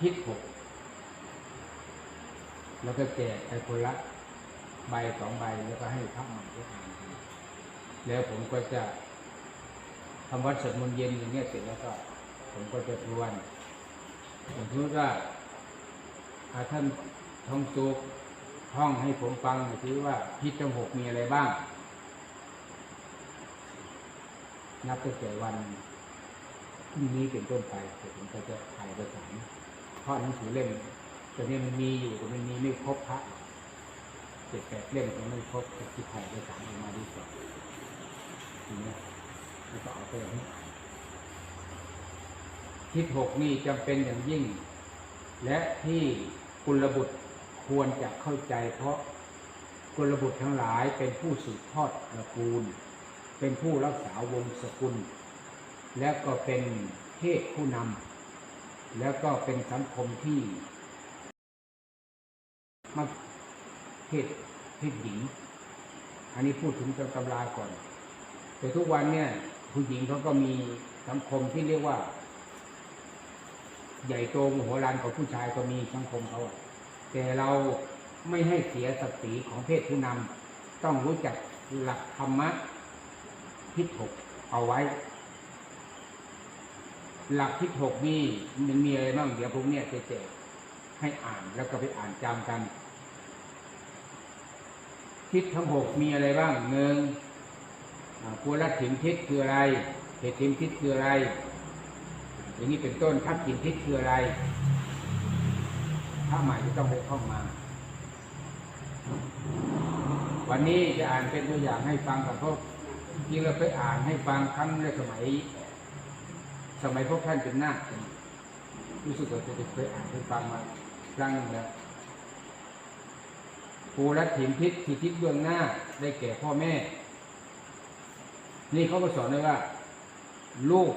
ทิศหกแล้วก็แจกไปคนละใบสองใบแล้วก็ให้พระใหม่ได้อ่านแล้วผมก็จะทำวัดสวดมนต์เย็นอย่างเงี้ยเสร็จแล้วก็ ผมก็จะทวนอย่างที่ว่าอาท่านท่องสุกท่องให้ผมฟังหน่อยสิว่าทิศทั้งหกมีอะไรบ้าง นับตั้งแต่วันพรุ่งนี้เป็นต้นไปผมก็จะถ่ายเอกสารเพราะหนังสือเล่มตัวนี้มันมีอยู่แต่มันมีไม่ครบพระเจ็ดแปดเล่มยังไม่ครบแต่ที่ถ่ายเอกสารออกมาดีกว่าทีนี้แล้วก็เอาไปอย่างนี้ทิศหกนี่จำเป็นอย่างยิ่ง และที่กุลบุตรควรจะเข้าใจ เพราะกุลบุตรทั้งหลายเป็นผู้สืบทอดตระกูล เป็นผู้รักษาวงศกุล และก็เป็นเทพผู้นำ แล้วก็เป็นสังคมที่มาเพศเพศหญิง อันนี้พูดถึงตำราก่อน แต่ทุกวันเนี่ย ผู้หญิงเขาก็มีสังคมที่เรียกว่า ใหญ่โตมโหฬารของผู้ชายก็มีสังคมเขาแต่เราไม่ให้เสียศักดิ์ศรีของเพศผู้นำต้องรู้จักหลักธรรมะทิศหกเอาไว้ หลักทิศหกนี่มันมีอะไรบ้างเดี๋ยวพวกเนี้ยจะแจกให้อ่านแล้วก็ไปอ่านจำกันทิศทั้งหกมีอะไรบ้างหนึ่งกุลถิมทิศคืออะไรเหตุถิมทิศคืออะไร อย่างนี้เป็นต้นทัพถิมทิศคืออะไร ถ้าใหม่จะต้องไปท่องมา วันนี้จะอ่านเป็นตัวอย่างให้ฟังกับพวกจริงเราไปอ่านให้ฟังครั้งในสมัย สมัยพวกท่านเป็นนาครู้สึกว่าจะเคยอ่านให้ฟังมาครั้งหนึงแล้วภูรัตถิมทิศที่ทิศเบื้องหน้าได้แก่พ่อแม่ นี่เขาก็สอนไว้ว่า ลูก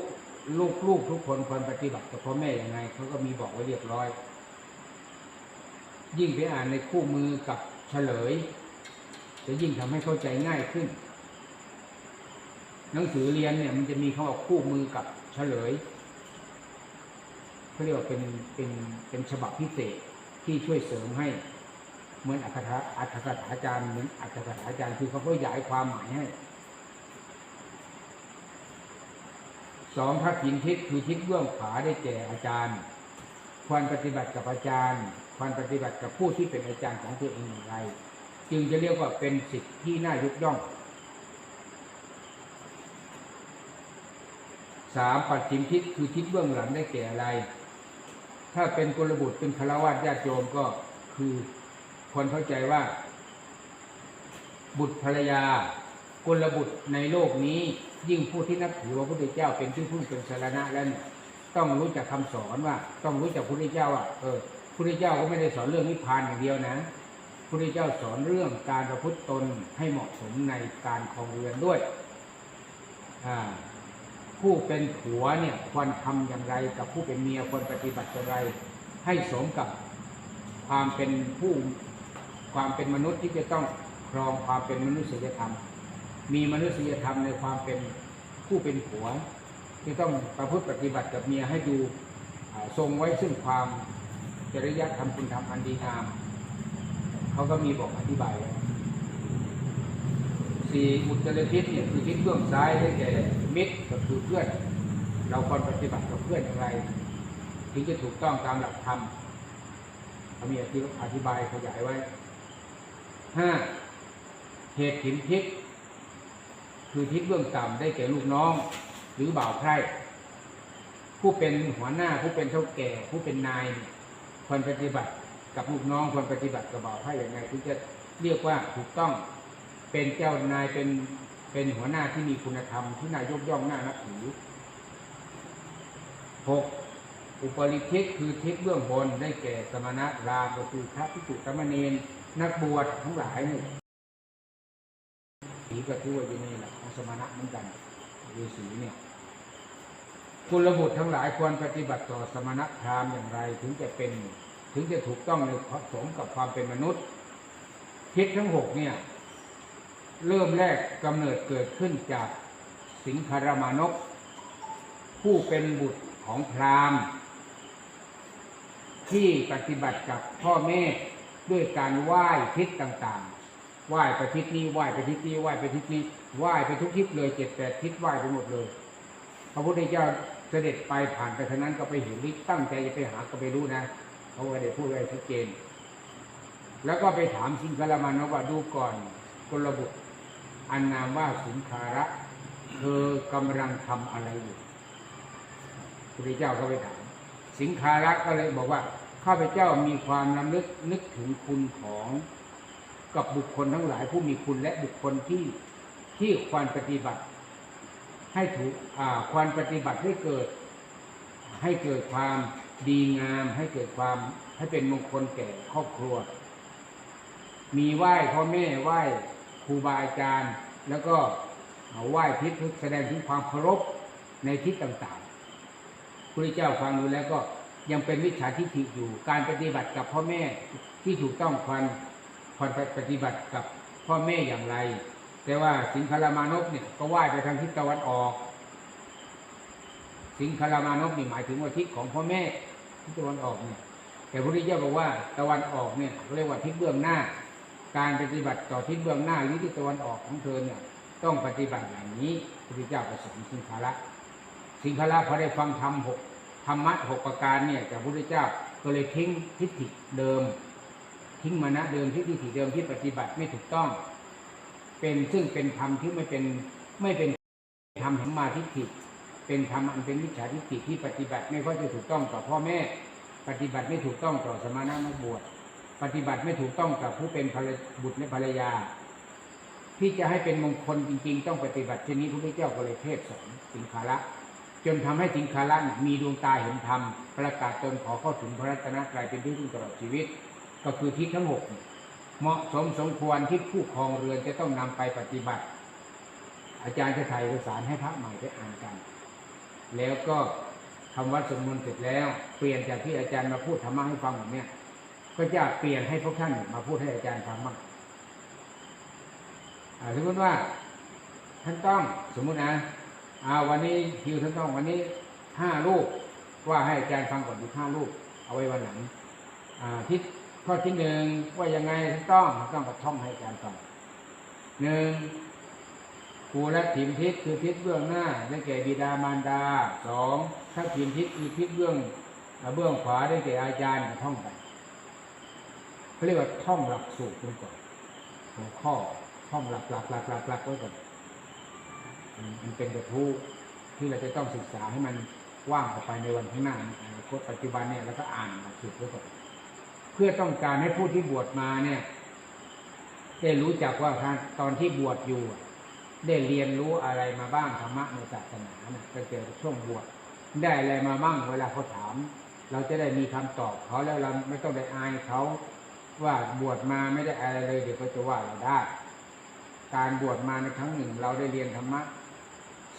ลูกลูกทุกคนควรปฏิบัติกับพ่อแม่ยังไงเขาก็มีบอกไว้เรียบร้อย ยิ่งไปอ่านในคู่มือกับเฉลย จะยิ่งทำให้เข้าใจง่ายขึ้น หนังสือเรียนเนี่ยมันจะมีคำว่าคู่มือกับ ฉลยเขาเรียกว่าเป็นเป็นเป็นฉบับพิเศษที่ช่วยเสริมให้เหมือนอัตถะอัตถกถาจารย์เหมือนอัตถกถาจารย์คือเขาขยายความหมายให้สองพระผินทิศคือทิศเบื้องขวาได้แก่อาจารย์ ควรปฏิบัติกับอาจารย์ ควรปฏิบัติกับผู้ที่เป็นอาจารย์ของตัวเองอย่างไร จึงจะเรียกว่าเป็นสิทธิที่น่ายกย่อง สามปัจฉิมทิศคือทิศเบื้องหลังได้แก่อะไร ถ้าเป็นกุลบุตรเป็นคารวะญาติโยมก็คือคนเข้าใจว่า บุตรภรรยากุลบุตรในโลกนี้ยิ่งผู้ที่นับถือพระพุทธเจ้าเป็นที่พึ่งเป็นสารณะแล้วนต้องรู้จักคำสอนว่า ต้องรู้จักพระพุทธเจ้าว่าเออพระพุทธเจ้าก็ไม่ได้สอนเรื่องนิพพานอย่างเดียวนะพระพุทธเจ้าสอนเรื่องการประพฤติตนให้เหมาะสมในการครองเรือนด้วยอ่า ผู้เป็นผัวเนี่ยควรทำอย่างไร กับผู้เป็นเมียควรปฏิบัติอย่างไร ให้สมกับความเป็นผู้ความเป็นมนุษย์ที่จะต้องครองความเป็นมนุษยธรรม มีมนุษยธรรมในความเป็นผู้เป็นผัว ที่ต้องประพฤติปฏิบัติกับเมียให้ดูทรงไว้ซึ่งความจริยธรรมคุณธรรมอันดีงามเขาก็มีบอกอธิบายไว้ สี่อุตรทิศเนี่ยคือทิศเบื้องซ้ายได้แก่มิตรก็คือเพื่อน เราควรปฏิบัติกับเพื่อนอย่างไรถึงจะถูกต้องตามหลักธรรมเขามีอธิบายขยายไว้ห้าเหตุถินทิศคือทิศเบื้องต่ำได้แก่ลูกน้อง หรือบ่าวไพร่ผู้เป็นหัวหน้าผู้เป็นเท่าแก่ ผู้เป็นนายเนี่ยควรปฏิบัติกับลูกน้องควรปฏิบัติกับบ่าวไพร่อย่างไรถึงจะเรียกว่าถูกต้อง เป็นเจ้านายเป็นเป็นหัวหน้าที่มีคุณธรรมที่นายยกย่องหน้านับถือหกอุปริทิศคือทิศเบื้องบนได้แก่สมณะรามก็คือพระพิสุสมเณรนักบวชทั้งหลายนี่สีก็ถือว่าอยู่ในหลักของสมณะเหมือนกันฤาษีเนี่ยคุณระบุทั้งหลายควรปฏิบัติต่อสมณพราหมณ์อย่างไร ถึงจะเป็นถึงจะถูกต้องในสมกับความเป็นมนุษย์ทิศทั้งหกเนี่ย เริ่มแรกกำเนิดเกิดขึ้นจากสิงคารมานก ผู้เป็นบุตรของพราหมณ์ ที่ปฏิบัติกับพ่อแม่ด้วยการไหว้ทิศต่างๆ ไหว้ไปทิศนี้ ไหว้ไปทิศนี้ ไหว้ไปทิศนี้ ไหว้ไปทุกทิศเลยเจ็ดแปดทิศไหว้ไปหมดเลย พระพุทธเจ้าเสด็จไปผ่านไปทางนั้นก็ไปเห็นฤทธิ์ตั้งใจจะไปหาก็ไปรู้นะเขาไม่ได้พูดอะไรชัดเจน แล้วก็ไปถามสิงคลามานว่าดูก่อนกลบุตร อันนามว่าสิงคาระเธอกำลังทำอะไรอยู่พระเจ้าก็ไปถามสิงคาระก็เลยบอกว่าข้าพเจ้ามีความรำลึกนึกถึงคุณของกับบุคคลทั้งหลายผู้มีคุณและบุคคลที่ที่ควรปฏิบัติ ให้ถูกอ่าควรปฏิบัติให้เกิด ให้เกิดความดีงาม ให้เกิดความให้เป็นมงคลแก่ครอบครัว มีไหว้พ่อแม่ไหว้ รูบาอาจารย์ แล้วก็ไหว้ทิศแสดงถึงความเคารพในทิศต่างๆพระเจ้าฟังดูแล้วก็ยังเป็นวิชาทิฏฐิอยู่ การปฏิบัติกับพ่อแม่ที่ถูกต้องควรควรปฏิบัติกับพ่อแม่อย่างไร แต่ว่าสิงคลามานพเนี่ยก็ไหว้ไปทางทิศตะวันออก สิงคลามานพนี่หมายถึงว่าทิศของพ่อแม่ทิศตะวันออกเนี่ยแต่พระพุทธเจ้าบอกว่าตะวันออกเนี่ยเรียกว่าทิศเบื้องหน้า การปฏิบัติต่อทิศเบื้องหน้าหรือทิศตะวันออกของเธอเนี่ยต้องปฏิบัติอย่างนี้พระพุทธเจ้าประสงค์สิงคาระสิงคาระพอได้ฟังธรรมหกธรรมะหกประการเนี่ยจากพระพุทธเจ้าก็เลยทิ้งทิฏฐิเดิม ทิ้งมานะเดิมที่ทิฏฐิเดิมที่ปฏิบัติไม่ถูกต้อง เป็นซึ่งเป็นธรรมที่ไม่เป็นไม่เป็นธรรมแห่งมาทิฏฐิเป็นธรรมอันเป็นวิชาทิฏฐิที่ปฏิบัติไม่ค่อยจะถูกต้องต่อพ่อแม่ ปฏิบัติไม่ถูกต้องต่อสมณะนักบวช ปฏิบัติไม่ถูกต้องกับผู้เป็นภรรบุตรและภรรยา ที่จะให้เป็นมงคลจริง ๆ ต้องปฏิบัติเช่นนี้พระพุทธเจ้าก็เลยเทศสอนสิงคาระจนทำให้สิงคาระมีดวงตาเห็นธรรมประกาศตนขอเข้าถึงพระรัตนตรัยเป็นที่พึ่งตลอดชีวิต ก็คือทิศทั้งหกเหมาะสมสมควรที่ผู้ครองเรือนจะต้องนำไปปฏิบัติ อาจารย์จะถ่ายเอกสารให้พระใหม่ไปอ่านกัน แล้วก็ทำวัดสมมติเสร็จแล้ว เปลี่ยนจากที่อาจารย์มาพูดธรรมะให้ฟังแบบเนี้ย ก็จะเปลี่ยนให้พวกท่านมาพูดให้อาจารย์ฟังบ้างสมมติว่าท่านต้องสมมุตินะอาวันนี้คิวท่านต้องวันนี้ห้าลูกว่าให้อาจารย์ฟังก่อนดูห้าลูกเอาไว้วันหลังทิศข้อที่หนึ่งว่ายังไงท่านต้องท่านต้องกระท่องให้อาจารย์ฟังหนึ่งภูและถิมทิศคือทิศเบื้องหน้าได้แก่บิดามารดาสองถ้าถิมทิศคือทิศเบื้องเบื้องขวาได้แก่อาจารย์ก็ท่องไป เขาเรียกว่าท่องหลักสูตรกันก่อนหัวข้อท่องหลักหลักหลักหลักหลักไว้ก่อนมันเป็นกระทู้ที่เราจะต้องศึกษาให้มันว่างออกไปในวันข้างหน้าอนาคตปัจจุบันเนี่ยแล้วก็อ่านหลักสูตรไว้ก่อนเพื่อต้องการให้ผู้ที่บวชมาเนี่ยได้รู้จักว่าตอนที่บวชอยู่ ได้เรียนรู้อะไรมาบ้างธรรมะในศาสนานะตั้งแต่ช่วงบวชได้อะไรมาบ้างเวลาเขาถาม เราจะได้มีคำตอบเขาแล้วเราไม่ต้องไปอายเขา ว่าบวชมาไม่ได้อะไรเลย เดี๋ยวเขาจะว่าเราได้ การบวชมาในครั้งหนึ่ง เราได้เรียนธรรมะ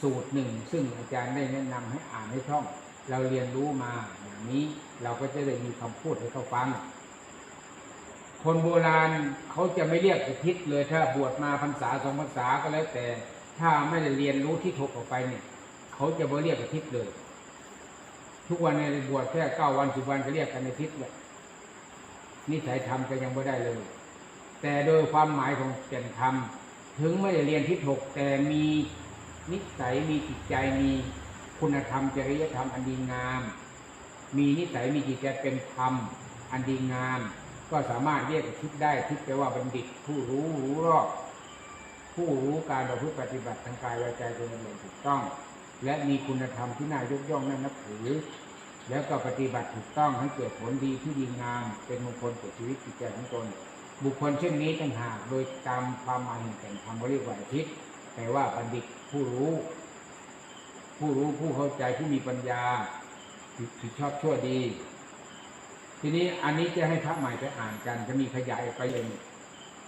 สูตรหนึ่ง ซึ่งอาจารย์ได้แนะนำให้อ่านให้ท่อง เราเรียนรู้มาอย่างนี้เราก็จะได้มีคำพูดให้เขาฟัง คนโบราณเขาจะไม่เรียกอุทิศเลยถ้าบวชมาพรรษาสองพรรษาก็แล้วแต่ ถ้าไม่ได้เรียนรู้ที่ถกออกไปเนี่ยเขาจะไม่เรียกอุทิศเลย ทุกวันในบวชแค่เก้าวันสิบวันก็เรียกกันในทิศเลย นิสัยธรรมก็ยังไม่ได้เลย แต่โดยความหมายของแก่นธรรม ถึงไม่ได้เรียนทิศหกแต่มีนิสัยมีจิตใจมีคุณธรรมจริยธรรมอันดีงาม มีนิสัยมีจิตใจเป็นธรรมอันดีงาม ก็สามารถเรียกทิศได้ทิศแปลว่าบัณฑิต ผู้รู้รู้รอบผู้รู้การประพฤติปฏิบัติทางกายวาจาใจอย่างถูกต้อง และมีคุณธรรมที่น่ายกย่องน่านับถือ แล้วก็ปฏิบัติถูกต้องให้เกิดผลดีที่ดีงาม เป็นมงคลแก่ชีวิตจิตใจของตน บุคคลเช่นนี้ต่างหากโดยตามความหมายแห่งแก่นธรรมเขาเรียกว่าทิศแปลว่าบัณฑิตผู้รู้ ผู้รู้ผู้เข้าใจผู้มีปัญญาผิดชอบชั่วดี ทีนี้อันนี้จะให้พระใหม่ไปอ่านกัน จะมีขยายไปเลย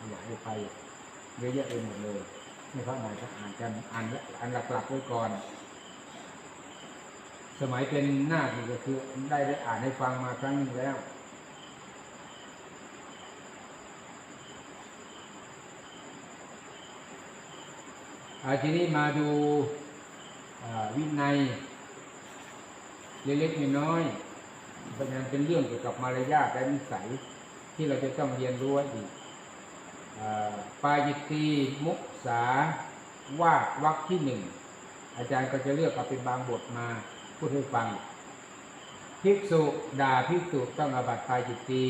ขยายไปเยอะแยะไปหมดเลยให้พระใหม่ไปอ่านกันอ่านอันหลักๆไว้ก่อน สมัยเป็นหน้าที่ก็คือได้ได้อ่านให้ฟังมาครั้งหนึงแล้ว อาทีนี้มาดูวินัยเล็กๆน้อยๆเพราะฉะนั้นเป็นเรื่องเกี่ยวกับมารยาทและนิสัยที่เราจะต้องเรียนรู้อีกปายิตีมุสาวาดวรรคที่หนึ่งอาจารย์ก็จะเลือกเอาเป็นบางบทมา พูดให้ฟัง ภิกษุด่าภิกษุต้องอาบัติปาจิตตี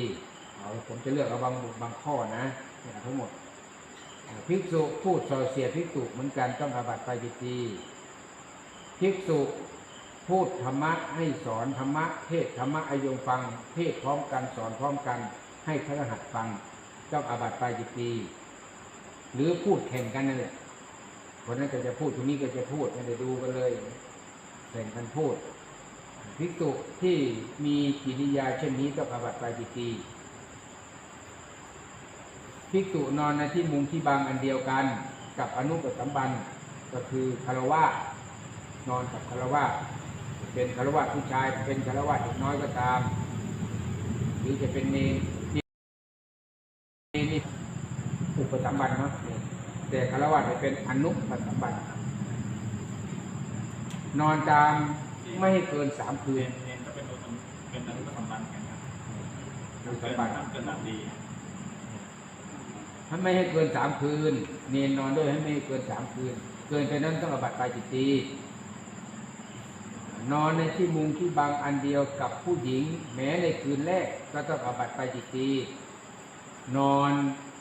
เอาผมจะเลือกเอาบางบทบางข้อนะเนี่ยทั้งหมดภิกษุพูดส่อเสียภิกษุเหมือนกันต้องอาบัติปาจิตตีภิกษุพูดธรรมะให้สอนธรรมะเทศธรรมะอายมฟัง เทศพร้อมกันสอนพร้อมกัน ให้พระหัสฟังต้องอาบัติปาจิตตีหรือพูดแข่งกันนั่นแหละคนนั้นก็จะพูดคนนี้ก็จะพูดไม่ได้ดูกันเลย แข่งกันพูดภิกษุที่มีกิริยาเช่นนี้ต้องอาบัติปาจิตีภิกษุนอนในที่มุงที่บางอันเดียวกันกับอนุปสัมบันก็คือคารวะนอนกับคารวะเป็นคารวะผู้ชายเป็นคารวะเด็กน้อยก็ตาม หรือจะเป็นเนรเนรนี่อุปสัมบันเนาะแต่คารวะจะเป็นอนุปสัมบัน นอนตามไม่ให้เกินสามคืเรียนนเรียนก็เป็นตัวเป็นอนุปสัมบันกันครับอนุปเป็สันมบันเป็นแบบดีถ้าไม่ให้เกินสามคืน เนนนอนด้วยให้ไม่ให้เกินสามคืน เกินไปนั้นต้องอาบัติปาจิตตีนอนในที่มุงที่บางอันเดียวกับผู้หญิง แม้ในคืนแรกก็ต้องอาบัติปาจิตตีนอน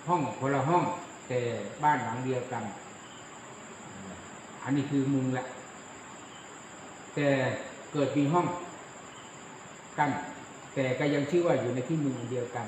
ห้องคนละห้อง แต่บ้านหลังเดียวกัน อันนี้คือมุงแหละ แต่เกิดมีห้องกันแต่ก็ยังชื่อว่าอยู่ในที่มืองเดียวกัน